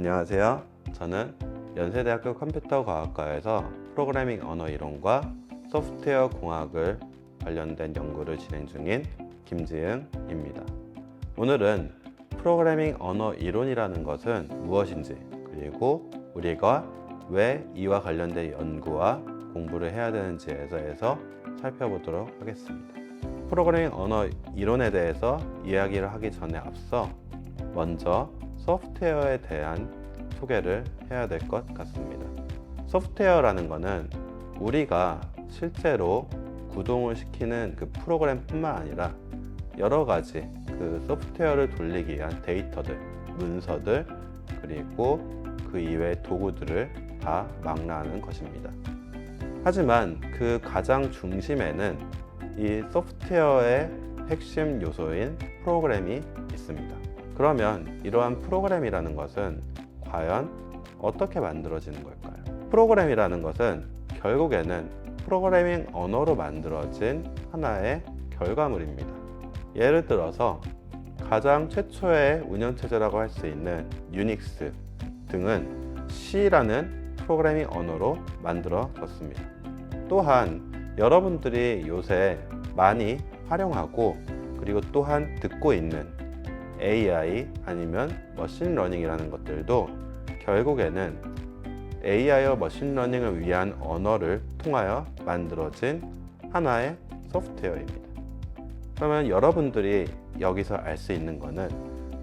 안녕하세요. 저는 연세대학교 컴퓨터과학과에서 프로그래밍 언어 이론과 소프트웨어 공학을 관련된 연구를 진행 중인 김지응입니다. 오늘은 프로그래밍 언어 이론이라는 것은 무엇인지 그리고 우리가 왜 이와 관련된 연구와 공부를 해야 되는지에 대해서 살펴보도록 하겠습니다. 프로그래밍 언어 이론에 대해서 이야기를 하기 전에 앞서 먼저 소프트웨어에 대한 소개를 해야 될 것 같습니다. 소프트웨어라는 것은 우리가 실제로 구동을 시키는 그 프로그램뿐만 아니라 여러 가지 그 소프트웨어를 돌리기 위한 데이터들, 문서들, 그리고 그 이외의 도구들을 다 망라하는 것입니다. 하지만 그 가장 중심에는 이 소프트웨어의 핵심 요소인 프로그램이 있습니다. 그러면 이러한 프로그램이라는 것은 과연 어떻게 만들어지는 걸까요? 프로그램이라는 것은 결국에는 프로그래밍 언어로 만들어진 하나의 결과물입니다. 예를 들어서 가장 최초의 운영체제라고 할 수 있는 유닉스 등은 C라는 프로그래밍 언어로 만들어졌습니다. 또한 여러분들이 요새 많이 활용하고 그리고 또한 듣고 있는 AI 아니면 머신러닝이라는 것들도 결국에는 AI와 머신러닝을 위한 언어를 통하여 만들어진 하나의 소프트웨어입니다. 그러면 여러분들이 여기서 알 수 있는 것은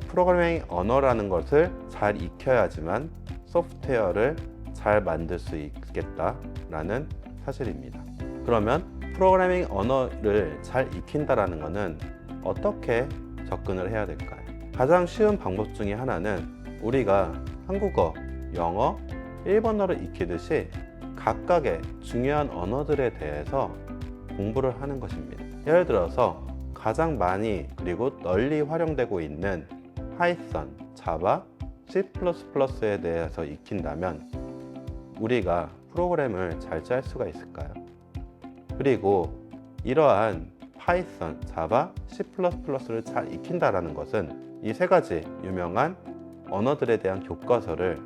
프로그래밍 언어라는 것을 잘 익혀야지만 소프트웨어를 잘 만들 수 있겠다라는 사실입니다. 그러면 프로그래밍 언어를 잘 익힌다라는 것은 어떻게 접근을 해야 될까요? 가장 쉬운 방법 중에 하나는 우리가 한국어, 영어, 일본어를 익히듯이 각각의 중요한 언어들에 대해서 공부를 하는 것입니다. 예를 들어서 가장 많이 그리고 널리 활용되고 있는 파이썬, 자바, C++에 대해서 익힌다면 우리가 프로그램을 잘 짤 수가 있을까요? 그리고 이러한 파이썬, 자바, C++를 잘 익힌다라는 것은 이 세 가지 유명한 언어들에 대한 교과서를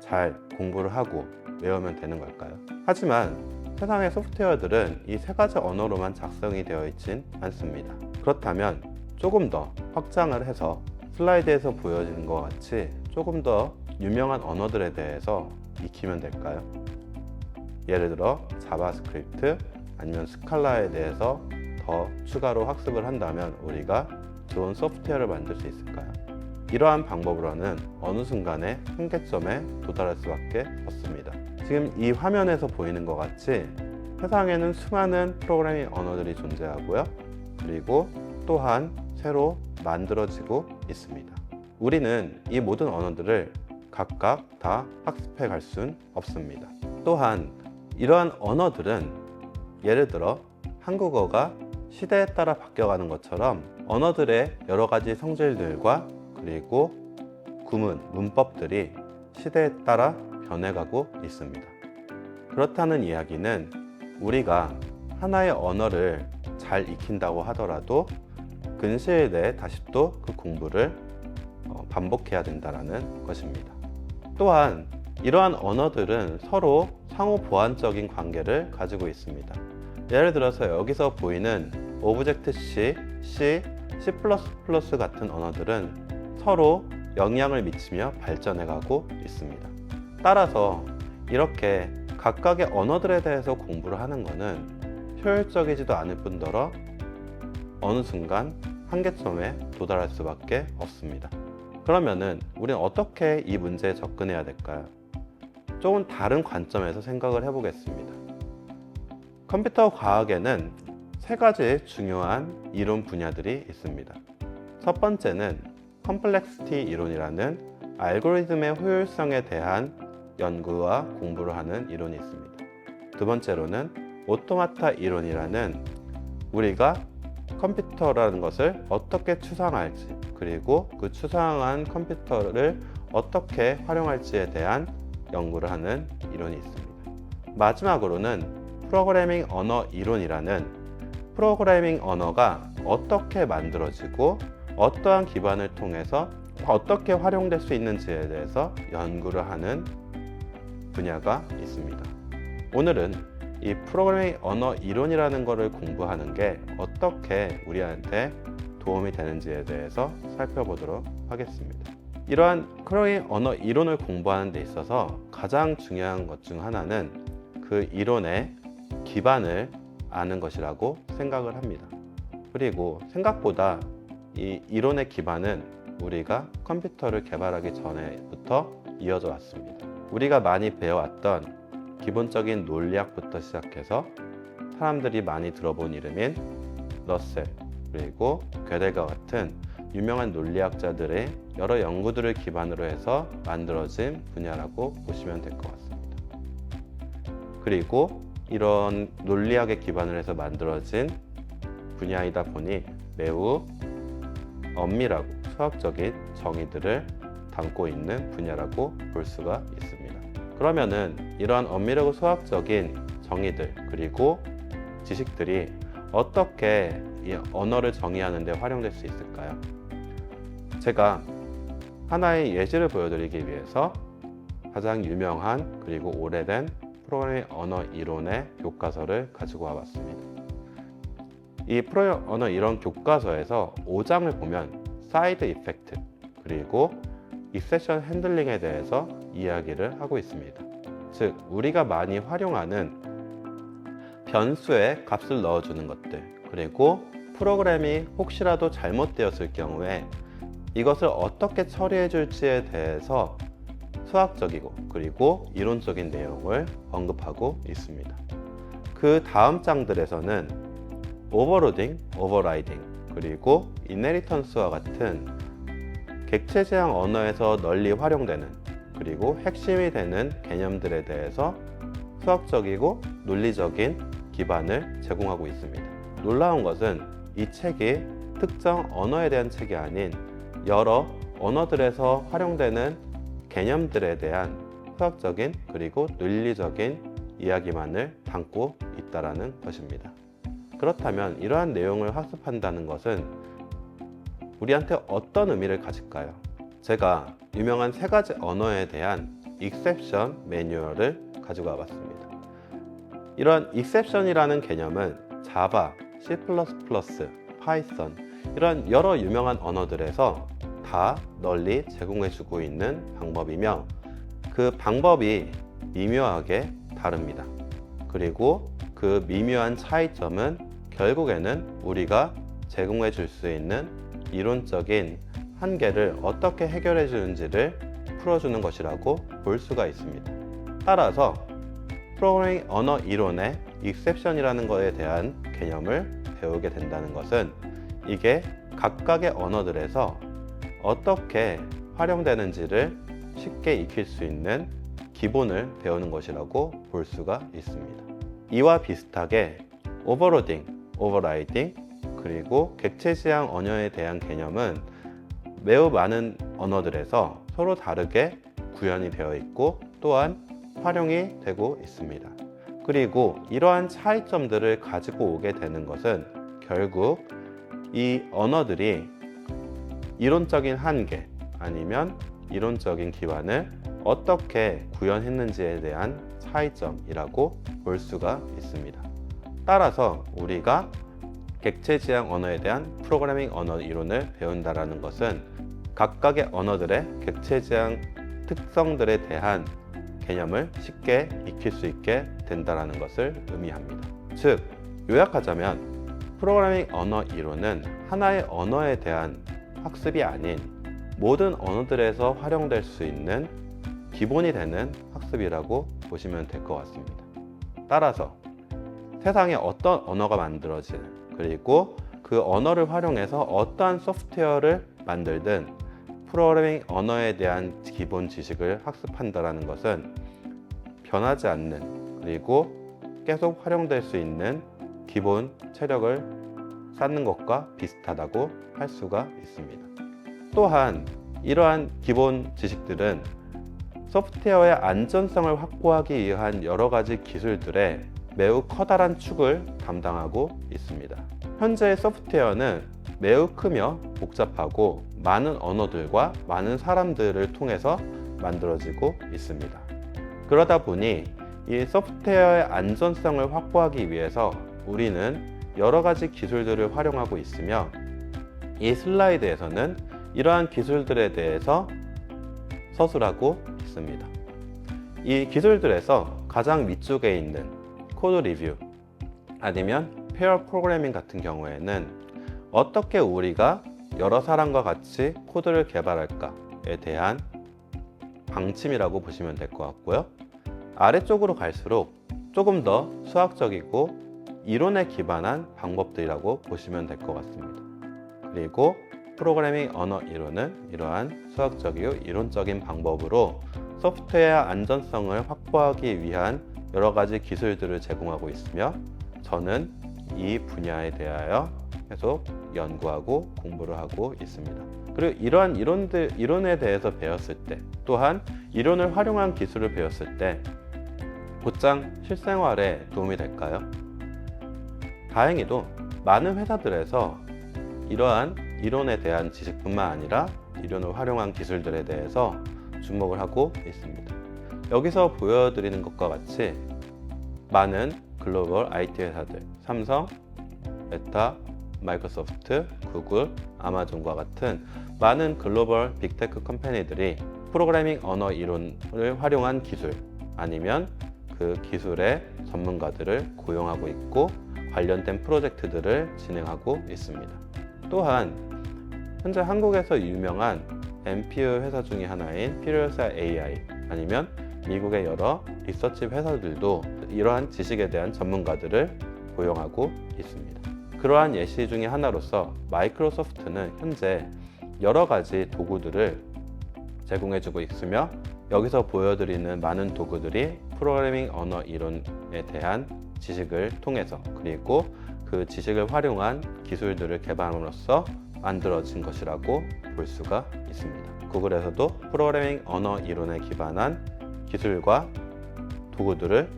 잘 공부를 하고 외우면 되는 걸까요? 하지만 세상의 소프트웨어들은 이 세 가지 언어로만 작성이 되어 있진 않습니다. 그렇다면 조금 더 확장을 해서 슬라이드에서 보여지는 것 같이 조금 더 유명한 언어들에 대해서 익히면 될까요? 예를 들어 자바스크립트 아니면 스칼라에 대해서 더 추가로 학습을 한다면 우리가 좋은 소프트웨어를 만들 수 있을까요? 이러한 방법으로는 어느 순간에 한계점에 도달할 수밖에 없습니다. 지금 이 화면에서 보이는 것 같이 세상에는 수많은 프로그래밍 언어들이 존재하고요. 그리고 또한 새로 만들어지고 있습니다. 우리는 이 모든 언어들을 각각 다 학습해 갈 수는 없습니다. 또한 이러한 언어들은 예를 들어 한국어가 시대에 따라 바뀌어가는 것처럼 언어들의 여러 가지 성질들과 그리고 구문, 문법들이 시대에 따라 변해가고 있습니다. 그렇다는 이야기는 우리가 하나의 언어를 잘 익힌다고 하더라도 근시일 내에 다시 또 그 공부를 어, 반복해야 된다는 것입니다. 또한 이러한 언어들은 서로 상호 보완적인 관계를 가지고 있습니다. 예를 들어서 여기서 보이는 오브젝트 C, C, C++ 같은 언어들은 서로 영향을 미치며 발전해 가고 있습니다. 따라서 이렇게 각각의 언어들에 대해서 공부를 하는 것은 효율적이지도 않을 뿐더러 어느 순간 한계점에 도달할 수밖에 없습니다. 그러면은 우리는 어떻게 이 문제에 접근해야 될까요? 조금 다른 관점에서 생각을 해보겠습니다. 컴퓨터 과학에는 세 가지 중요한 이론 분야들이 있습니다. 첫 번째는 컴플렉시티 이론이라는 알고리즘의 효율성에 대한 연구와 공부를 하는 이론이 있습니다. 두 번째로는 오토마타 이론이라는 우리가 컴퓨터라는 것을 어떻게 추상할지 그리고 그 추상한 컴퓨터를 어떻게 활용할지에 대한 연구를 하는 이론이 있습니다. 마지막으로는 프로그래밍 언어 이론이라는 프로그래밍 언어가 어떻게 만들어지고 어떠한 기반을 통해서 어떻게 활용될 수 있는지에 대해서 연구를 하는 분야가 있습니다. 오늘은 이 프로그래밍 언어 이론이라는 것을 공부하는 게 어떻게 우리한테 도움이 되는지에 대해서 살펴보도록 하겠습니다. 이러한 프로그래밍 언어 이론을 공부하는 데 있어서 가장 중요한 것 중 하나는 그 이론의 기반을 아는 것이라고 생각을 합니다. 그리고 생각보다 이 이론의 기반은 우리가 컴퓨터를 개발하기 전에부터 이어져 왔습니다. 우리가 많이 배워왔던 기본적인 논리학부터 시작해서 사람들이 많이 들어본 이름인 러셀 그리고 괴델과 같은 유명한 논리학자들의 여러 연구들을 기반으로 해서 만들어진 분야라고 보시면 될 것 같습니다. 그리고 이런 논리학에 기반을 해서 만들어진 분야이다 보니 매우 엄밀하고 수학적인 정의들을 담고 있는 분야라고 볼 수가 있습니다. 그러면은 이러한 엄밀하고 수학적인 정의들 그리고 지식들이 어떻게 이 언어를 정의하는 데 활용될 수 있을까요? 제가 하나의 예시를 보여드리기 위해서 가장 유명한 그리고 오래된 프로그래밍 언어 이론의 교과서를 가지고 와봤습니다. 이 프로그래밍 언어 이론 교과서에서 5장을 보면 사이드 이펙트 그리고 익세션 핸들링에 대해서 이야기를 하고 있습니다. 즉 우리가 많이 활용하는 변수에 값을 넣어주는 것들 그리고 프로그램이 혹시라도 잘못되었을 경우에 이것을 어떻게 처리해 줄지에 대해서 수학적이고 그리고 이론적인 내용을 언급하고 있습니다. 그 다음 장들에서는 오버로딩, 오버라이딩 그리고 이네리턴스와 같은 객체 지향 언어에서 널리 활용되는 그리고 핵심이 되는 개념들에 대해서 수학적이고 논리적인 기반을 제공하고 있습니다. 놀라운 것은 이 책이 특정 언어에 대한 책이 아닌 여러 언어들에서 활용되는 개념들에 대한 수학적인 그리고 논리적인 이야기만을 담고 있다라는 것입니다. 그렇다면 이러한 내용을 학습한다는 것은 우리한테 어떤 의미를 가질까요? 제가 유명한 세 가지 언어에 대한 익셉션 매뉴얼을 가지고 와봤습니다. 이런 익셉션이라는 개념은 자바, C++, 파이썬 이런 여러 유명한 언어들에서 다 널리 제공해주고 있는 방법이며 그 방법이 미묘하게 다릅니다. 그리고 그 미묘한 차이점은 결국에는 우리가 제공해 줄 수 있는 이론적인 한계를 어떻게 해결해 주는지를 풀어주는 것이라고 볼 수가 있습니다. 따라서 프로그래밍 언어 이론의 익셉션이라는 것에 대한 개념을 배우게 된다는 것은 이게 각각의 언어들에서 어떻게 활용되는지를 쉽게 익힐 수 있는 기본을 배우는 것이라고 볼 수가 있습니다. 이와 비슷하게 오버로딩, 오버라이딩, 그리고 객체 지향 언어에 대한 개념은 매우 많은 언어들에서 서로 다르게 구현이 되어 있고 또한 활용이 되고 있습니다. 그리고 이러한 차이점들을 가지고 오게 되는 것은 결국 이 언어들이 이론적인 한계 아니면 이론적인 기반을 어떻게 구현했는지에 대한 차이점이라고 볼 수가 있습니다. 따라서 우리가 객체 지향 언어에 대한 프로그래밍 언어 이론을 배운다라는 것은 각각의 언어들의 객체 지향 특성들에 대한 개념을 쉽게 익힐 수 있게 된다라는 것을 의미합니다. 즉, 요약하자면 프로그래밍 언어 이론은 하나의 언어에 대한 학습이 아닌 모든 언어들에서 활용될 수 있는 기본이 되는 학습이라고 보시면 될 것 같습니다. 따라서 세상에 어떤 언어가 만들어지는 그리고 그 언어를 활용해서 어떠한 소프트웨어를 만들든 프로그래밍 언어에 대한 기본 지식을 학습한다는 것은 변하지 않는 그리고 계속 활용될 수 있는 기본 체력을 쌓는 것과 비슷하다고 할 수가 있습니다. 또한 이러한 기본 지식들은 소프트웨어의 안전성을 확보하기 위한 여러 가지 기술들의 매우 커다란 축을 담당하고 있습니다. 현재의 소프트웨어는 매우 크며 복잡하고 많은 언어들과 많은 사람들을 통해서 만들어지고 있습니다. 그러다 보니 이 소프트웨어의 안전성을 확보하기 위해서 우리는 여러 가지 기술들을 활용하고 있으며 이 슬라이드에서는 이러한 기술들에 대해서 서술하고 있습니다. 이 기술들에서 가장 밑쪽에 있는 코드 리뷰 아니면 페어 프로그래밍 같은 경우에는 어떻게 우리가 여러 사람과 같이 코드를 개발할까에 대한 방침이라고 보시면 될 것 같고요. 아래쪽으로 갈수록 조금 더 수학적이고 이론에 기반한 방법들이라고 보시면 될 것 같습니다. 그리고 프로그래밍 언어 이론은 이러한 수학적이고 이론적인 방법으로 소프트웨어 안전성을 확보하기 위한 여러 가지 기술들을 제공하고 있으며 저는 이 분야에 대하여 계속 연구하고 공부를 하고 있습니다. 그리고 이러한 이론들, 이론에 대해서 배웠을 때 또한 이론을 활용한 기술을 배웠을 때 곧장 실생활에 도움이 될까요? 다행히도 많은 회사들에서 이러한 이론에 대한 지식뿐만 아니라 이론을 활용한 기술들에 대해서 주목을 하고 있습니다. 여기서 보여드리는 것과 같이 많은 글로벌 IT 회사들, 삼성, 메타, 마이크로소프트, 구글, 아마존과 같은 많은 글로벌 빅테크 컴퍼니들이 프로그래밍 언어 이론을 활용한 기술 아니면 그 기술의 전문가들을 고용하고 있고 관련된 프로젝트들을 진행하고 있습니다. 또한 현재 한국에서 유명한 NPU 회사 중의 하나인 피르사 AI 아니면 미국의 여러 리서치 회사들도 이러한 지식에 대한 전문가들을 고용하고 있습니다. 그러한 예시 중의 하나로서 마이크로소프트는 현재 여러 가지 도구들을 제공해주고 있으며 여기서 보여드리는 많은 도구들이 프로그래밍 언어 이론에 대한 지식을 통해서 그리고 그 지식을 활용한 기술들을 개발함으로써 만들어진 것이라고 볼 수가 있습니다. 구글에서도 프로그래밍 언어 이론에 기반한 기술과 도구들을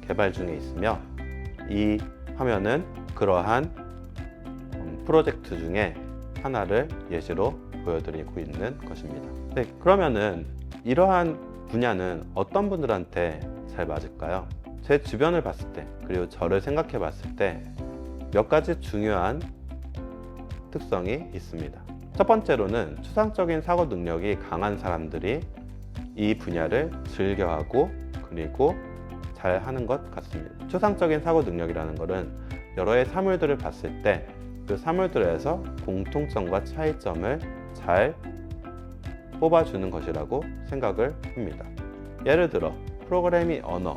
개발 중에 있으며 이 화면은 그러한 음, 프로젝트 중에 하나를 예시로 보여드리고 있는 것입니다. 네, 그러면은 이러한 분야는 어떤 분들한테 잘 맞을까요? 제 주변을 봤을 때, 그리고 저를 생각해 봤을 때 몇 가지 중요한 특성이 있습니다. 첫 번째로는 추상적인 사고 능력이 강한 사람들이 이 분야를 즐겨하고 그리고 잘 하는 것 같습니다. 추상적인 사고 능력이라는 것은 여러의 사물들을 봤을 때 그 사물들에서 공통점과 차이점을 잘 뽑아주는 것이라고 생각을 합니다. 예를 들어 프로그래밍 언어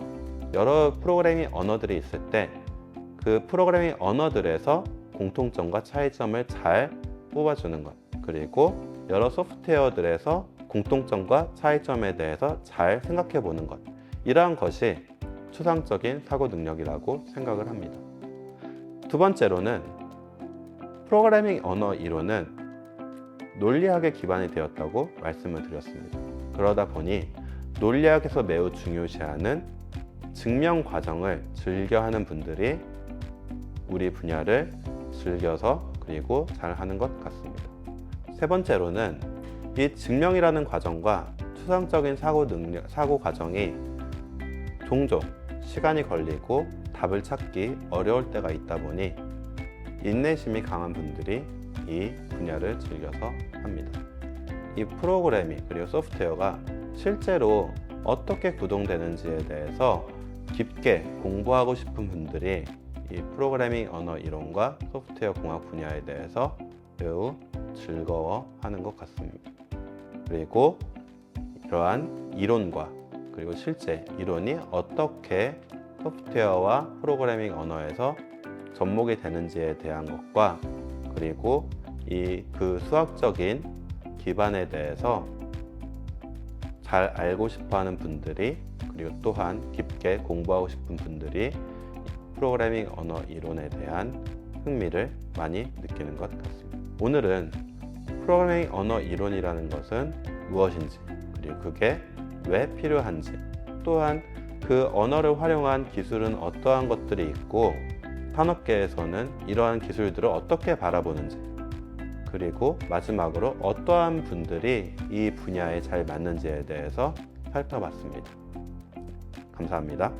여러 프로그래밍 언어들이 있을 때 그 프로그래밍 언어들에서 공통점과 차이점을 잘 뽑아주는 것 그리고 여러 소프트웨어들에서 공통점과 차이점에 대해서 잘 생각해 보는 것 이러한 것이 추상적인 사고 능력이라고 생각을 합니다. 두 번째로는 프로그래밍 언어 이론은 논리학에 기반이 되었다고 말씀을 드렸습니다. 그러다 보니 논리학에서 매우 중요시하는 증명 과정을 즐겨하는 분들이 우리 분야를 즐겨서 그리고 잘 하는 것 같습니다. 세 번째로는 이 증명이라는 과정과 추상적인 사고 능력, 사고 과정이 종종 시간이 걸리고 답을 찾기 어려울 때가 있다 보니 인내심이 강한 분들이 이 분야를 즐겨서 합니다. 이 프로그래밍 그리고 소프트웨어가 실제로 어떻게 구동되는지에 대해서 깊게 공부하고 싶은 분들이 이 프로그래밍 언어 이론과 소프트웨어 공학 분야에 대해서 매우 즐거워하는 것 같습니다. 그리고 이러한 이론과 그리고 실제 이론이 어떻게 소프트웨어와 프로그래밍 언어에서 접목이 되는지에 대한 것과 그리고 이 그 수학적인 기반에 대해서 잘 알고 싶어 하는 분들이 그리고 또한 깊게 공부하고 싶은 분들이 프로그래밍 언어 이론에 대한 흥미를 많이 느끼는 것 같습니다. 오늘은 프로그래밍 언어 이론이라는 것은 무엇인지 그리고 그게 왜 필요한지 또한 그 언어를 활용한 기술은 어떠한 것들이 있고 산업계에서는 이러한 기술들을 어떻게 바라보는지 그리고 마지막으로 어떠한 분들이 이 분야에 잘 맞는지에 대해서 살펴봤습니다. 감사합니다.